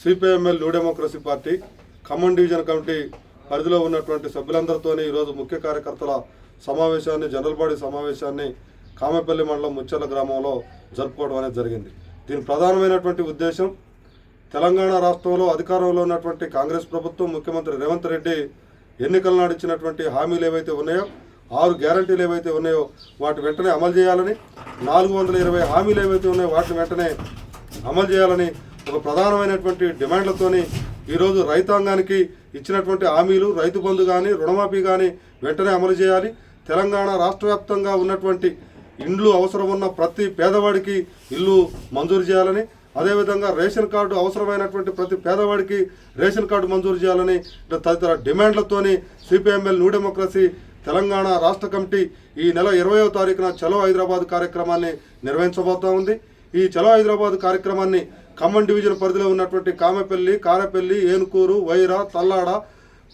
CPIML new democracy party Khammam division committee పరిధిలో ఉన్నటువంటి సభ్యులందరితో ఈరోజు ముఖ్య కార్యకర్తల సమావేశాన్ని జనరల్ బాడీ సమావేశాన్ని కామెపల్లి మండలం ముచ్చల గ్రామంలో జరుపుకోవడం అనేది జరిగింది. దీని ప్రధానమైనటువంటి ఉద్దేశం తెలంగాణ రాష్ట్రంలో అధికారంలో ఉన్నటువంటి కాంగ్రెస్ ప్రభుత్వం ముఖ్యమంత్రి రేవంత్ రెడ్డి ఎన్నికల నాడు ఇచ్చినటువంటి హామీలు ఏవైతే ఉన్నాయో ఆరు గ్యారంటీలు ఏవైతే ఉన్నాయో వాటి వెంటనే అమలు చేయాలని నాలుగు వందల ఇరవై హామీలు ఏవైతే ఉన్నాయో వాటిని వెంటనే అమలు చేయాలని ఒక ప్రధానమైనటువంటి డిమాండ్లతోని ఈరోజు రైతాంగానికి ఇచ్చినటువంటి హామీలు రైతు బంధు కానీ రుణమాఫీ కానీ వెంటనే అమలు చేయాలి. తెలంగాణ రాష్ట్ర వ్యాప్తంగా ఉన్నటువంటి ఇండ్లు అవసరం ఉన్న ప్రతి పేదవాడికి ఇల్లు మంజూరు చేయాలని అదేవిధంగా రేషన్ కార్డు అవసరమైనటువంటి ప్రతి పేదవాడికి రేషన్ కార్డు మంజూరు చేయాలని ఇట్లా తదితర డిమాండ్లతోని సిపిఎంఎల్ న్యూ డెమోక్రసీ తెలంగాణ రాష్ట్ర కమిటీ ఈ నెల ఇరవయో తారీఖున చలో హైదరాబాద్ కార్యక్రమాన్ని నిర్వహించబోతా ఉంది. ఈ చలో హైదరాబాద్ కార్యక్రమాన్ని ఖమ్మం డివిజన్ పరిధిలో ఉన్నటువంటి కామెపల్లి కారపల్లి ఏనుకూరు వైరా తల్లాడ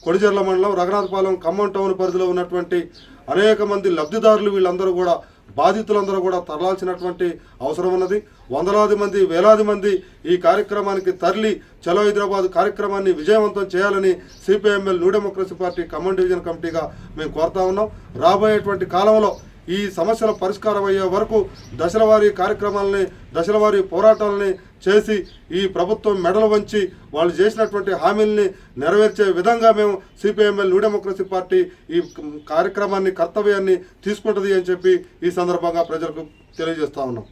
కొడిజర్ల మండలం రఘునాథపాలెం ఖమ్మం టౌన్ పరిధిలో ఉన్నటువంటి అనేక మంది లబ్ధిదారులు వీళ్ళందరూ కూడా బాధితులందరూ కూడా తరలాల్సినటువంటి అవసరం ఉన్నది. వందలాది మంది వేలాది మంది ఈ కార్యక్రమానికి తరలి చలో హైదరాబాద్ కార్యక్రమాన్ని విజయవంతం చేయాలని CPIML new democracy party Khammam division కమిటీగా మేము కోరుతా ఉన్నాం. రాబోయేటువంటి కాలంలో ఈ సమస్యల పరిష్కారం అయ్యే వరకు దశలవారీ కార్యక్రమాలని దశలవారీ పోరాటాలని చేసి ఈ ప్రభుత్వం మెడలు వంచి వాళ్ళు చేసినటువంటి హామీల్ని నెరవేర్చే విధంగా మేము సిపిఎంఎల్ న్యూ డెమోక్రసీ పార్టీ ఈ కార్యక్రమాన్ని కర్తవ్యాన్ని తీసుకుంటుంది అని చెప్పి ఈ సందర్భంగా ప్రజలకు తెలియజేస్తా ఉన్నాం.